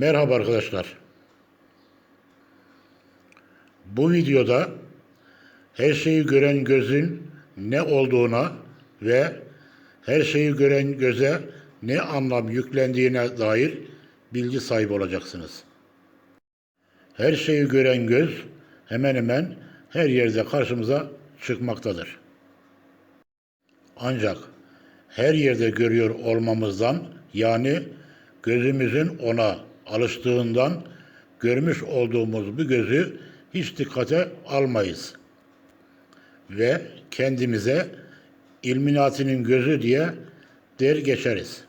Merhaba arkadaşlar. Bu videoda her şeyi gören gözün ne olduğuna ve her şeyi gören göze ne anlam yüklendiğine dair bilgi sahibi olacaksınız. Her şeyi gören göz hemen hemen her yerde karşımıza çıkmaktadır. Ancak her yerde görüyor olmamızdan yani gözümüzün ona alıştığından görmüş olduğumuz bu gözü hiç dikkate almayız. Ve kendimize ilminatinin gözü diye der geçeriz.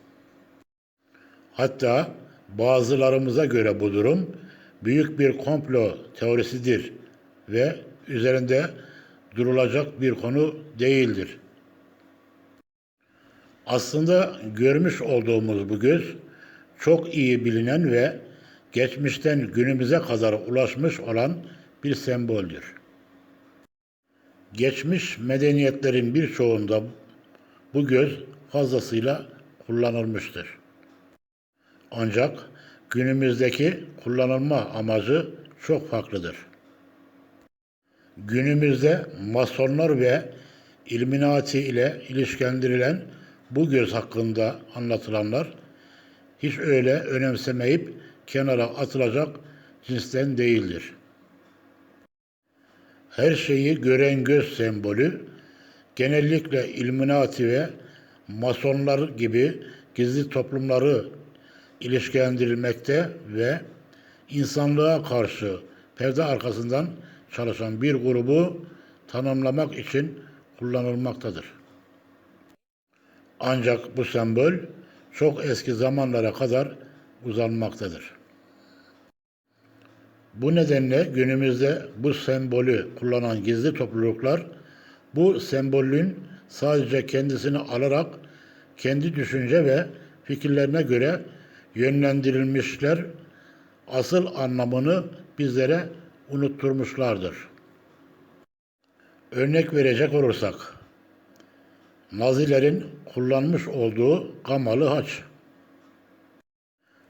Hatta bazılarımıza göre bu durum büyük bir komplo teorisidir ve üzerinde durulacak bir konu değildir. Aslında görmüş olduğumuz bu göz çok iyi bilinen ve geçmişten günümüze kadar ulaşmış olan bir semboldür. Geçmiş medeniyetlerin birçoğunda bu göz fazlasıyla kullanılmıştır. Ancak günümüzdeki kullanılma amacı çok farklıdır. Günümüzde masonlar ve ilminati ile ilişkilendirilen bu göz hakkında anlatılanlar hiç öyle önemsemeyip kenara atılacak cinsten değildir. Her şeyi gören göz sembolü genellikle ilminati ve masonlar gibi gizli toplumları ilişkilendirilmekte ve insanlığa karşı perde arkasından çalışan bir grubu tanımlamak için kullanılmaktadır. Ancak bu sembol çok eski zamanlara kadar uzanmaktadır. Bu nedenle günümüzde bu sembolü kullanan gizli topluluklar bu sembolün sadece kendisini alarak kendi düşünce ve fikirlerine göre yönlendirilmişler, asıl anlamını bizlere unutturmuşlardır. Örnek verecek olursak, Nazilerin kullanmış olduğu gamalı haç.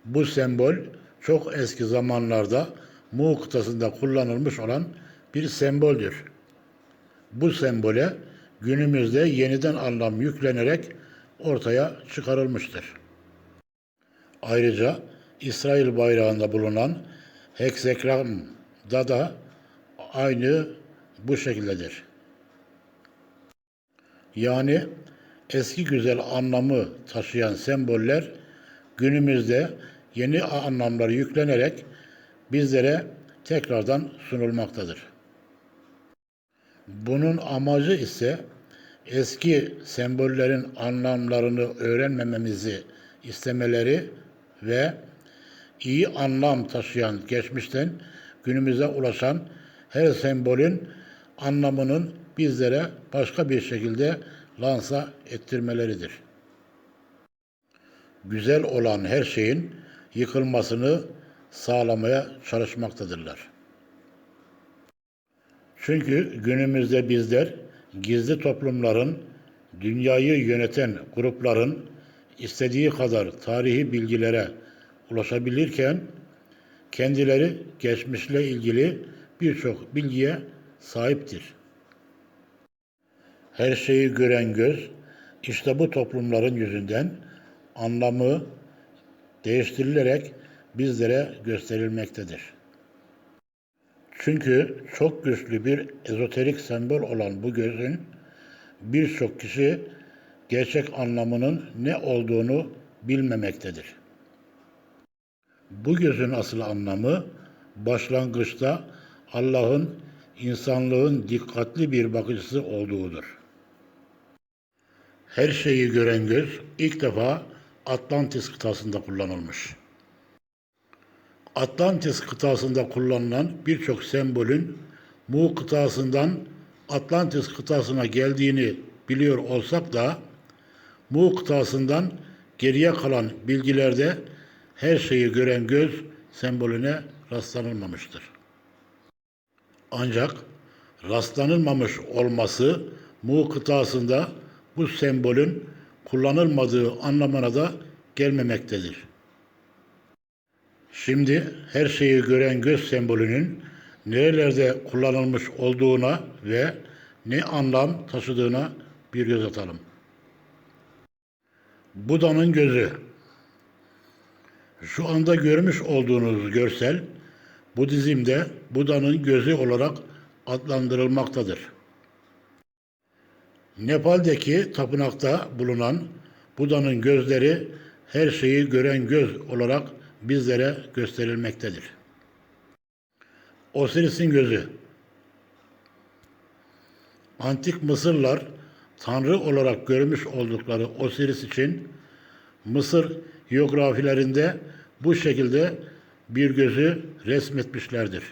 Bu sembol çok eski zamanlarda Mu kıtasında kullanılmış olan bir semboldür. Bu sembole günümüzde yeniden anlam yüklenerek ortaya çıkarılmıştır. Ayrıca İsrail bayrağında bulunan heksagram,da da aynı bu şekildedir. Yani eski güzel anlamı taşıyan semboller günümüzde yeni anlamlar yüklenerek bizlere tekrardan sunulmaktadır. Bunun amacı ise eski sembollerin anlamlarını öğrenmememizi istemeleri ve iyi anlam taşıyan geçmişten günümüze ulaşan her sembolün anlamının bizlere başka bir şekilde lansa ettirmeleridir. Güzel olan her şeyin yıkılmasını sağlamaya çalışmaktadırlar. Çünkü günümüzde bizler gizli toplumların, dünyayı yöneten grupların istediği kadar tarihi bilgilere ulaşabilirken kendileri geçmişle ilgili birçok bilgiye sahiptir. Her şeyi gören göz işte bu toplumların yüzünden anlamı değiştirilerek bizlere gösterilmektedir. Çünkü çok güçlü bir ezoterik sembol olan bu gözün birçok kişi gerçek anlamının ne olduğunu bilmemektedir. Bu gözün asıl anlamı başlangıçta Allah'ın insanlığın dikkatli bir bakıcısı olduğudur. Her şeyi gören göz ilk defa Atlantis kıtasında kullanılmış. Atlantis kıtasında kullanılan birçok sembolün Mu kıtasından Atlantis kıtasına geldiğini biliyor olsak da Mu kıtasından geriye kalan bilgilerde her şeyi gören göz sembolüne rastlanılmamıştır. Ancak rastlanılmamış olması Mu kıtasında bu sembolün kullanılmadığı anlamına da gelmemektedir. Şimdi her şeyi gören göz sembolünün nerelerde kullanılmış olduğuna ve ne anlam taşıdığına bir göz atalım. Buda'nın gözü. Şu anda görmüş olduğunuz görsel Budizm'de Buda'nın gözü olarak adlandırılmaktadır. Nepal'deki tapınakta bulunan Buda'nın gözleri her şeyi gören göz olarak bizlere gösterilmektedir. Osiris'in gözü Antik Mısırlar tanrı olarak görmüş oldukları Osiris için Mısır hiyografilerinde bu şekilde bir gözü resmetmişlerdir.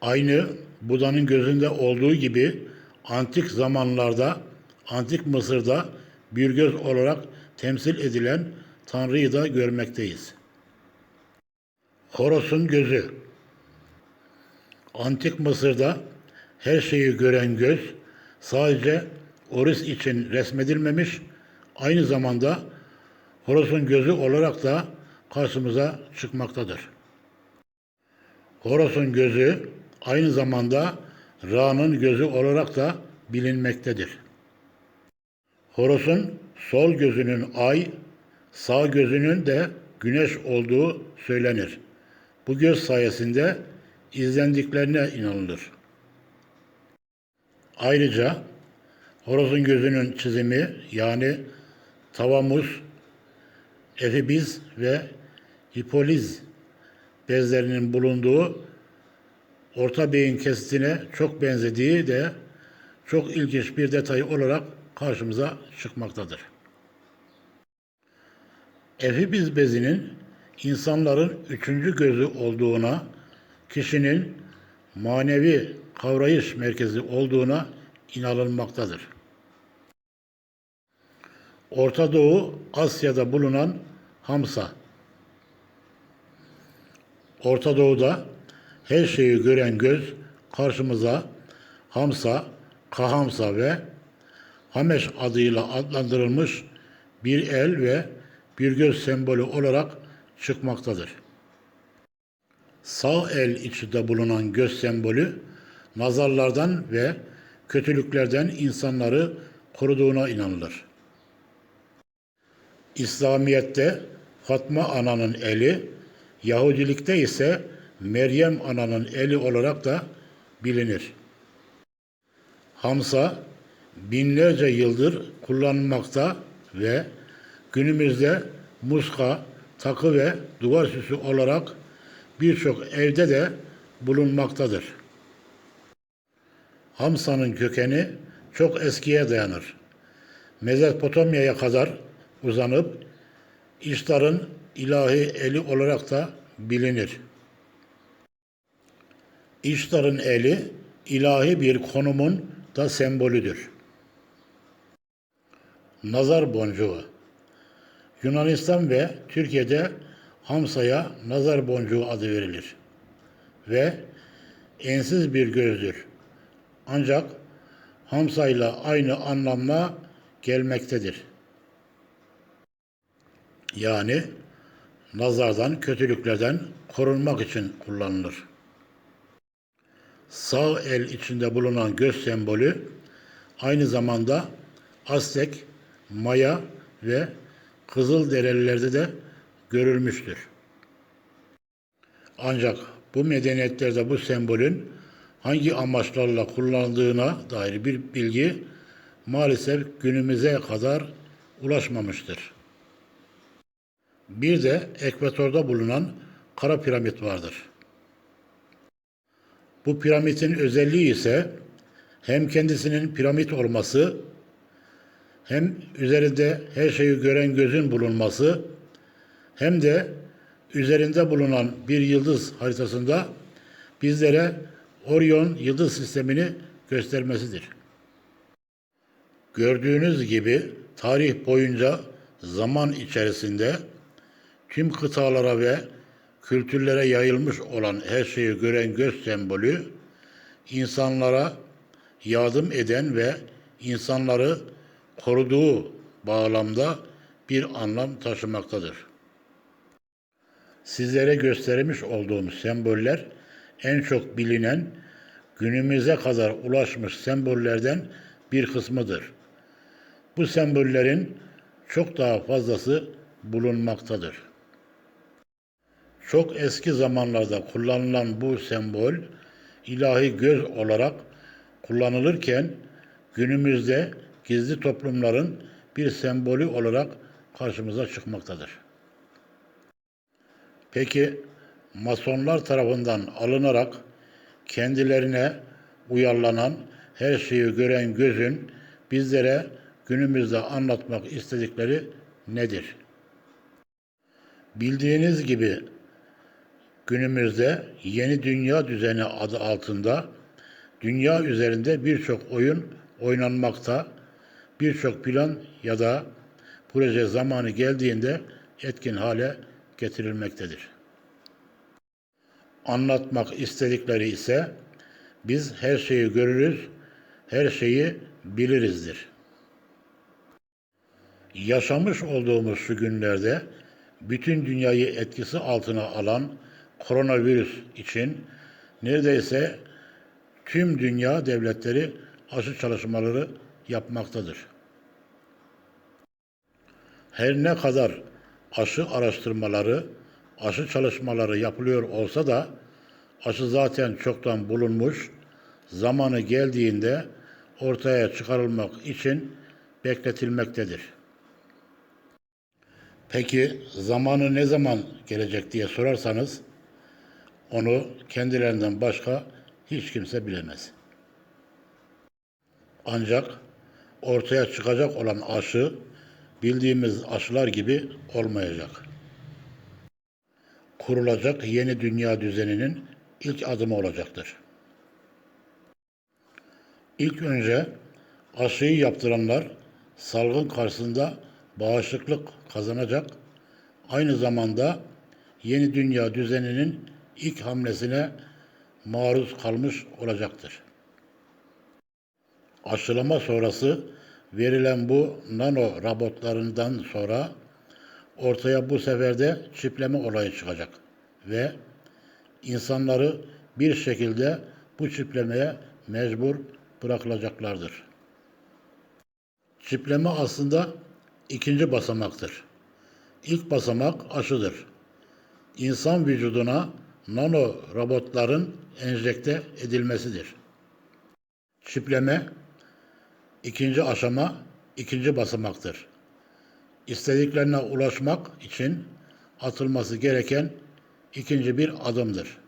Aynı Buda'nın gözünde olduğu gibi antik zamanlarda, antik Mısır'da bir göz olarak temsil edilen Tanrı'yı da görmekteyiz. Horos'un gözü Antik Mısır'da her şeyi gören göz sadece Oris için resmedilmemiş, aynı zamanda Horos'un gözü olarak da karşımıza çıkmaktadır. Horos'un gözü aynı zamanda Ra'nın gözü olarak da bilinmektedir. Horos'un sol gözünün ay, sağ gözünün de güneş olduğu söylenir. Bu göz sayesinde izlendiklerine inanılır. Ayrıca Horos'un gözünün çizimi yani tavamuz, efibiz ve hipoliz bezlerinin bulunduğu orta beyin kesitine çok benzediği de çok ilginç bir detay olarak karşımıza çıkmaktadır. Efibiz bezinin insanların üçüncü gözü olduğuna, kişinin manevi kavrayış merkezi olduğuna inanılmaktadır. Orta Doğu Asya'da bulunan Hamsa. Orta Doğu'da her şeyi gören göz karşımıza Hamsa, Kahamsa ve Hameş adıyla adlandırılmış bir el ve bir göz sembolü olarak çıkmaktadır. Sağ el içinde bulunan göz sembolü nazarlardan ve kötülüklerden insanları koruduğuna inanılır. İslamiyet'te Fatma Ana'nın eli, Yahudilikte ise Meryem Ana'nın eli olarak da bilinir. Hamsa binlerce yıldır kullanılmakta ve günümüzde muska, takı ve duvar süsü olarak birçok evde de bulunmaktadır. Hamsa'nın kökeni çok eskiye dayanır. Mezopotamya'ya kadar uzanıp İştar'ın ilahi eli olarak da bilinir. İştar'ın eli ilahi bir konumun da sembolüdür. Nazar boncuğu Yunanistan ve Türkiye'de Hamsa'ya nazar boncuğu adı verilir ve ensiz bir gözdür. Ancak Hamsa ile aynı anlamla gelmektedir. Yani nazardan, kötülüklerden korunmak için kullanılır. Sağ el içinde bulunan göz sembolü aynı zamanda Aztek, Maya ve Kızılderililerde de görülmüştür. Ancak bu medeniyetlerde bu sembolün hangi amaçlarla kullanıldığına dair bir bilgi maalesef günümüze kadar ulaşmamıştır. Bir de ekvatorda bulunan kara piramit vardır. Bu piramidin özelliği ise hem kendisinin piramit olması hem üzerinde her şeyi gören gözün bulunması hem de üzerinde bulunan bir yıldız haritasında bizlere Orion yıldız sistemini göstermesidir. Gördüğünüz gibi tarih boyunca zaman içerisinde tüm kıtalara ve kültürlere yayılmış olan her şeyi gören göz sembolü insanlara yardım eden ve insanları koruduğu bağlamda bir anlam taşımaktadır. Sizlere göstermiş olduğum semboller en çok bilinen, günümüze kadar ulaşmış sembollerden bir kısmıdır. Bu sembollerin çok daha fazlası bulunmaktadır. Çok eski zamanlarda kullanılan bu sembol ilahi göz olarak kullanılırken günümüzde gizli toplumların bir sembolü olarak karşımıza çıkmaktadır. Peki masonlar tarafından alınarak kendilerine uyarlanan her şeyi gören gözün bizlere günümüzde anlatmak istedikleri nedir? Bildiğiniz gibi günümüzde yeni dünya düzeni adı altında dünya üzerinde birçok oyun oynanmakta, birçok plan ya da proje zamanı geldiğinde etkin hale getirilmektedir. Anlatmak istedikleri ise biz her şeyi görürüz, her şeyi bilirizdir. Yaşamış olduğumuz şu günlerde bütün dünyayı etkisi altına alan koronavirüs için neredeyse tüm dünya devletleri aşı çalışmaları yapmaktadır. Her ne kadar aşı araştırmaları, aşı çalışmaları yapılıyor olsa da aşı zaten çoktan bulunmuş, zamanı geldiğinde ortaya çıkarılmak için bekletilmektedir. Peki zamanı ne zaman gelecek diye sorarsanız onu kendilerinden başka hiç kimse bilemez. Ancak ortaya çıkacak olan aşı bildiğimiz aşılar gibi olmayacak. Kurulacak yeni dünya düzeninin ilk adımı olacaktır. İlk önce aşıyı yaptıranlar salgın karşısında bağışıklık kazanacak, aynı zamanda yeni dünya düzeninin ilk hamlesine maruz kalmış olacaktır. Aşılama sonrası verilen bu nano robotlarından sonra ortaya bu sefer de çipleme olayı çıkacak ve insanları bir şekilde bu çiplemeye mecbur bırakılacaklardır. Çipleme aslında ikinci basamaktır. İlk basamak aşıdır. İnsan vücuduna nano robotların enjekte edilmesidir. Çipleme ikinci aşama, ikinci basamaktır. İstediklerine ulaşmak için atılması gereken ikinci bir adımdır.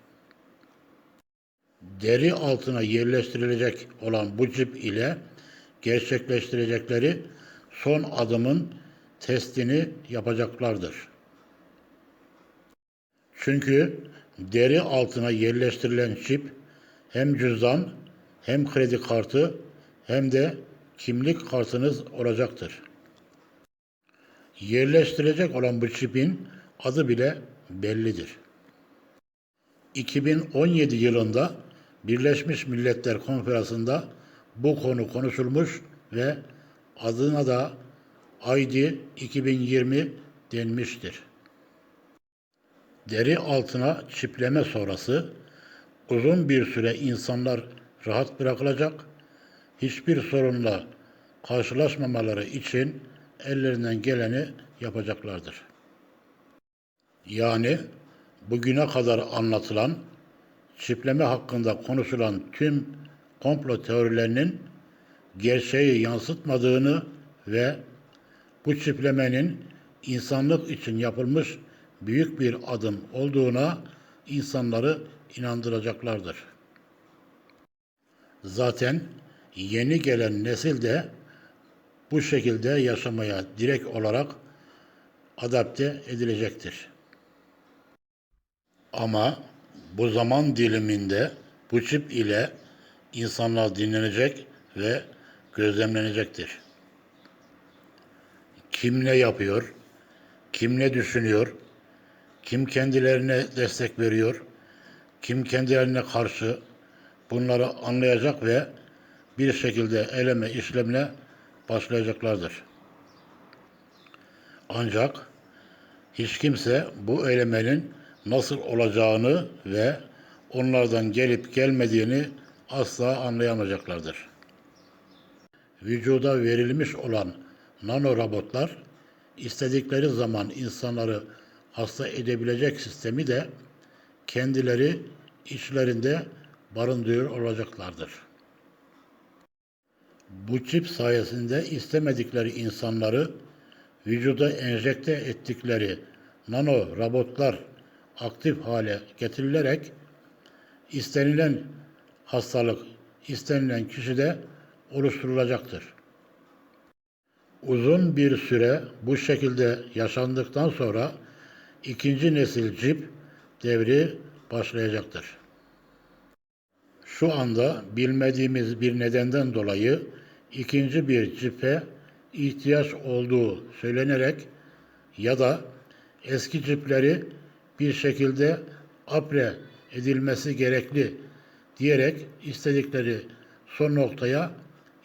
Deri altına yerleştirilecek olan bu cip ile gerçekleştirecekleri son adımın testini yapacaklardır. Çünkü deri altına yerleştirilen çip hem cüzdan hem kredi kartı hem de kimlik kartınız olacaktır. Yerleştirecek olan bu çipin adı bile bellidir. 2017 yılında Birleşmiş Milletler Konferansı'nda bu konu konuşulmuş ve adına da ID 2020 denmiştir. Deri altına çipleme sonrası uzun bir süre insanlar rahat bırakılacak, hiçbir sorunla karşılaşmamaları için ellerinden geleni yapacaklardır. Yani bugüne kadar anlatılan, çipleme hakkında konuşulan tüm komplo teorilerinin gerçeği yansıtmadığını ve bu çiplemenin insanlık için yapılmış büyük bir adım olduğuna insanları inandıracaklardır. Zaten yeni gelen nesil de bu şekilde yaşamaya direkt olarak adapte edilecektir. Ama bu zaman diliminde bu çip ile insanlar dinlenecek ve gözlemlenecektir. Kim ne yapıyor, kim ne düşünüyor, kim kendilerine destek veriyor, kim kendilerine karşı bunları anlayacak ve bir şekilde eleme işlemine başlayacaklardır. Ancak hiç kimse bu elemenin nasıl olacağını ve onlardan gelip gelmediğini asla anlayamayacaklardır. Vücuda verilmiş olan nanorobotlar istedikleri zaman insanları hasta edebilecek sistemi de kendileri içlerinde barındırıyor olacaklardır. Bu çip sayesinde istemedikleri insanları vücuda enjekte ettikleri nano robotlar aktif hale getirilerek istenilen hastalık istenilen kişide oluşturulacaktır. Uzun bir süre bu şekilde yaşandıktan sonra ikinci nesil cip devri başlayacaktır. Şu anda bilmediğimiz bir nedenden dolayı ikinci bir cipe ihtiyaç olduğu söylenerek ya da eski cipleri bir şekilde apre edilmesi gerekli diyerek istedikleri son noktaya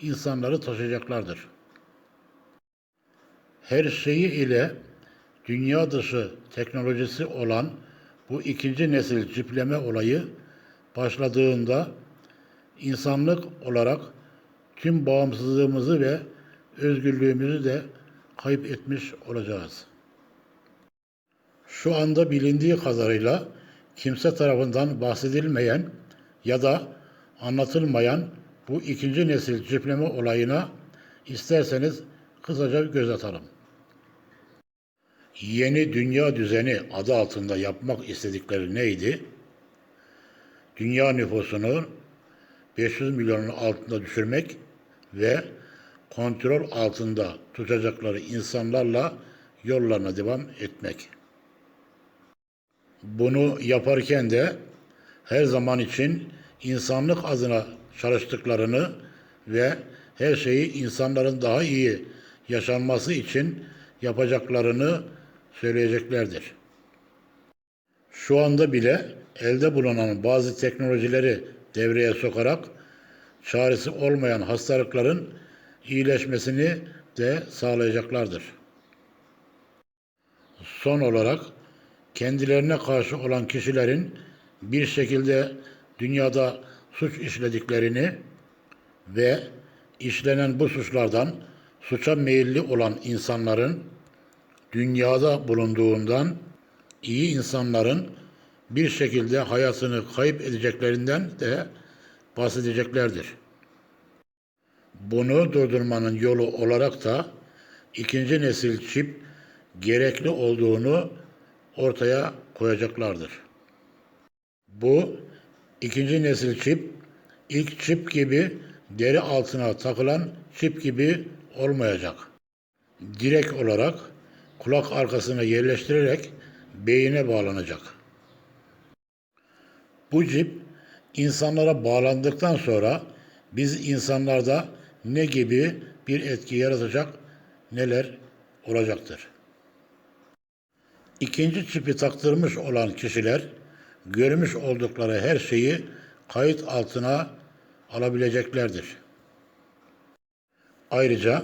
insanları taşıyacaklardır. Her şeyi ile dünya dışı teknolojisi olan bu ikinci nesil cipleme olayı başladığında insanlık olarak tüm bağımsızlığımızı ve özgürlüğümüzü de kayıp etmiş olacağız. Şu anda bilindiği kadarıyla kimse tarafından bahsedilmeyen ya da anlatılmayan bu ikinci nesil cipleme olayına isterseniz kısaca göz atalım. Yeni dünya düzeni adı altında yapmak istedikleri neydi? Dünya nüfusunu 500 milyonun altında düşürmek ve kontrol altında tutacakları insanlarla yollarına devam etmek. Bunu yaparken de her zaman için insanlık adına çalıştıklarını ve her şeyi insanların daha iyi yaşanması için yapacaklarını söyleyeceklerdir. Şu anda bile elde bulunan bazı teknolojileri devreye sokarak çaresi olmayan hastalıkların iyileşmesini de sağlayacaklardır. Son olarak kendilerine karşı olan kişilerin bir şekilde dünyada suç işlediklerini ve işlenen bu suçlardan suça meyilli olan insanların dünyada bulunduğundan iyi insanların bir şekilde hayatını kayıp edeceklerinden de bahsedeceklerdir. Bunu durdurmanın yolu olarak da ikinci nesil çip gerekli olduğunu ortaya koyacaklardır. Bu ikinci nesil çip ilk çip gibi deri altına takılan çip gibi olmayacak. Direkt olarak kulak arkasına yerleştirerek beyine bağlanacak. Bu cip insanlara bağlandıktan sonra biz insanlarda ne gibi bir etki yaratacak, neler olacaktır. İkinci çipi taktırmış olan kişiler görmüş oldukları her şeyi kayıt altına alabileceklerdir. Ayrıca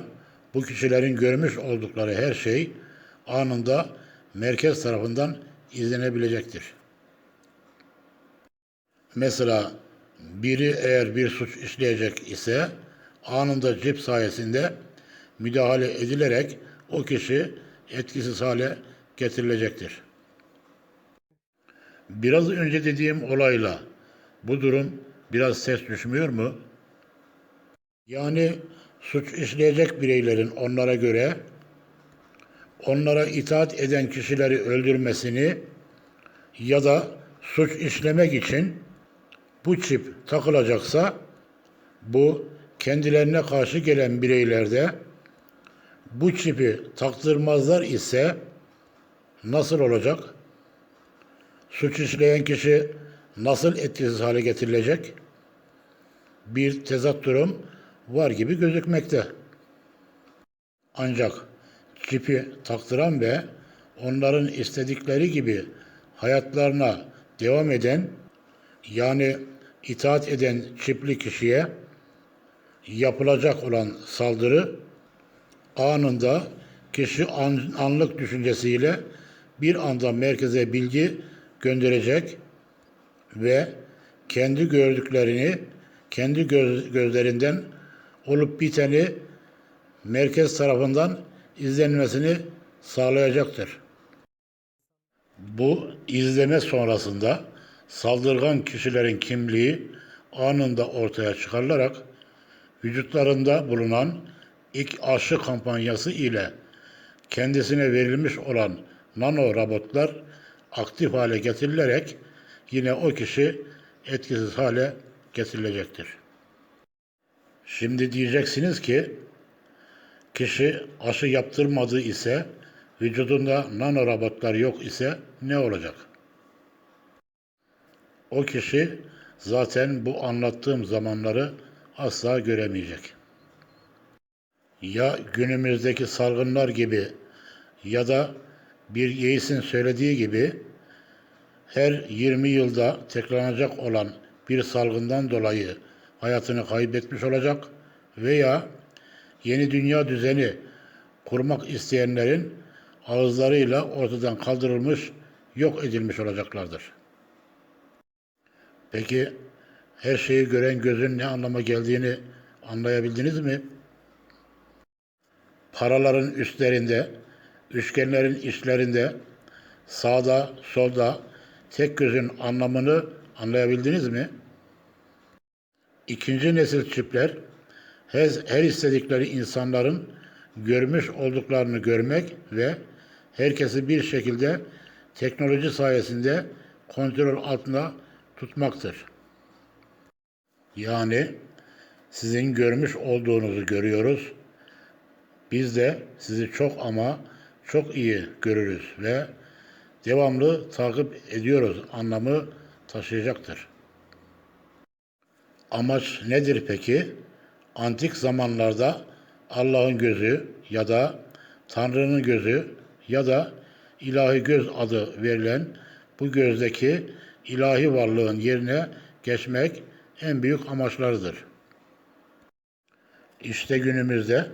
bu kişilerin görmüş oldukları her şey anında merkez tarafından izlenebilecektir. Mesela biri eğer bir suç işleyecek ise anında cip sayesinde müdahale edilerek o kişi etkisiz hale getirilecektir. Biraz önce dediğim olayla bu durum biraz ses düşmüyor mu? Yani suç işleyecek bireylerin onlara göre onlara itaat eden kişileri öldürmesini ya da suç işlemek için bu çip takılacaksa bu kendilerine karşı gelen bireylerde bu çipi taktırmazlar ise nasıl olacak? Suç işleyen kişi nasıl etkisiz hale getirilecek? Bir tezat durum var gibi gözükmekte. Ancak çipi taktıran ve onların istedikleri gibi hayatlarına devam eden yani itaat eden çipli kişiye yapılacak olan saldırı anında kişi an, anlık düşüncesiyle bir anda merkeze bilgi gönderecek ve kendi gördüklerini, kendi göz, gözlerinden olup biteni merkez tarafından izlenmesini sağlayacaktır. Bu izleme sonrasında saldırgan kişilerin kimliği anında ortaya çıkarılarak vücutlarında bulunan ilk aşı kampanyası ile kendisine verilmiş olan nano robotlar aktif hale getirilerek yine o kişi etkisiz hale getirilecektir. Şimdi diyeceksiniz ki kişi aşı yaptırmadığı ise vücudunda nano robotlar yok ise ne olacak? O kişi zaten bu anlattığım zamanları asla göremeyecek. Ya günümüzdeki salgınlar gibi ya da bir yeisin söylediği gibi her 20 yılda tekrarlanacak olan bir salgından dolayı hayatını kaybetmiş olacak veya yeni dünya düzeni kurmak isteyenlerin ağızlarıyla ortadan kaldırılmış, yok edilmiş olacaklardır. Peki her şeyi gören gözün ne anlama geldiğini anlayabildiniz mi? Paraların üstlerinde, üçgenlerin içlerinde, sağda, solda tek gözün anlamını anlayabildiniz mi? İkinci nesil çipler her, her istedikleri insanların görmüş olduklarını görmek ve herkesi bir şekilde teknoloji sayesinde kontrol altında tutmaktır. Yani sizin görmüş olduğunuzu görüyoruz. Biz de sizi çok ama çok iyi görürüz ve devamlı takip ediyoruz anlamı taşıyacaktır. Amaç nedir peki? Antik zamanlarda Allah'ın gözü ya da Tanrı'nın gözü ya da ilahi göz adı verilen bu gözdeki ilahi varlığın yerine geçmek en büyük amaçlarıdır. İşte günümüzde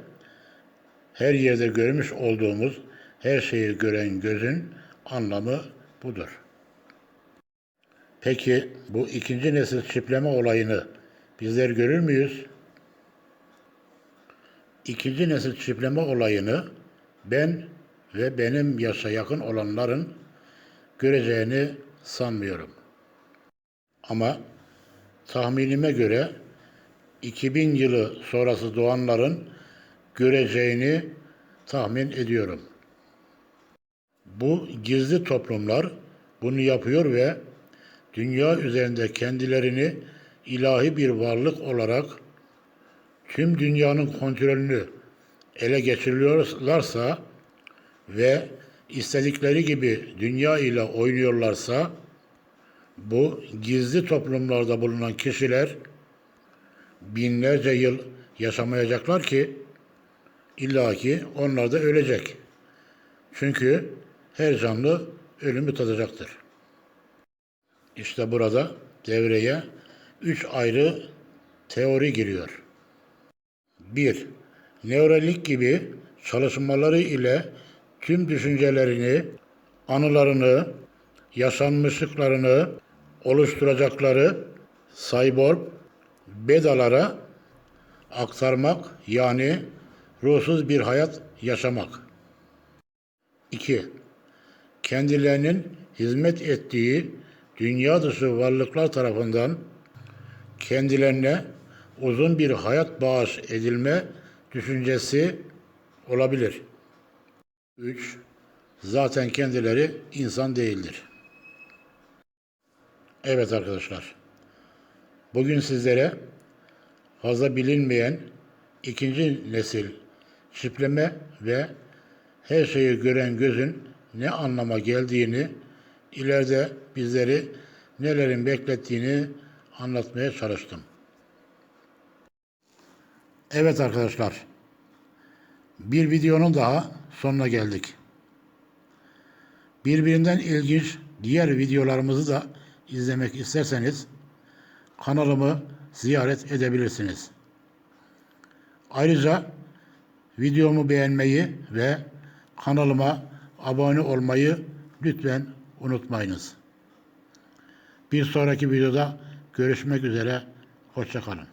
her yerde görmüş olduğumuz her şeyi gören gözün anlamı budur. Peki bu ikinci nesil çipleme olayını bizler görür müyüz? İkinci nesil çipleme olayını ben ve benim yaşa yakın olanların göreceğini sanmıyorum. Ama tahminime göre 2000 yılı sonrası doğanların göreceğini tahmin ediyorum. Bu gizli toplumlar bunu yapıyor ve dünya üzerinde kendilerini ilahi bir varlık olarak tüm dünyanın kontrolünü ele geçiriyorlarsa ve istedikleri gibi dünya ile oynuyorlarsa bu gizli toplumlarda bulunan kişiler binlerce yıl yaşamayacaklar ki illaki onlar da ölecek. Çünkü her canlı ölümü tadacaktır. İşte burada devreye üç ayrı teori giriyor. 1. Neuralink gibi çalışmaları ile tüm düşüncelerini, anılarını, yaşanmışlıklarını oluşturacakları cyborg bedalara aktarmak yani ruhsuz bir hayat yaşamak. 2. Kendilerinin hizmet ettiği dünya dışı varlıklar tarafından kendilerine uzun bir hayat bağış edilme düşüncesi olabilir. 3. Zaten kendileri insan değildir. Evet arkadaşlar. Bugün sizlere fazla bilinmeyen ikinci nesil çipleme ve her şeyi gören gözün ne anlama geldiğini, ileride bizleri nelerin beklettiğini anlatmaya çalıştım. Evet arkadaşlar. Bir videonun daha sonuna geldik. Birbirinden ilginç diğer videolarımızı da izlemek isterseniz kanalımı ziyaret edebilirsiniz. Ayrıca videomu beğenmeyi ve kanalıma abone olmayı lütfen unutmayınız. Bir sonraki videoda görüşmek üzere. Hoşçakalın.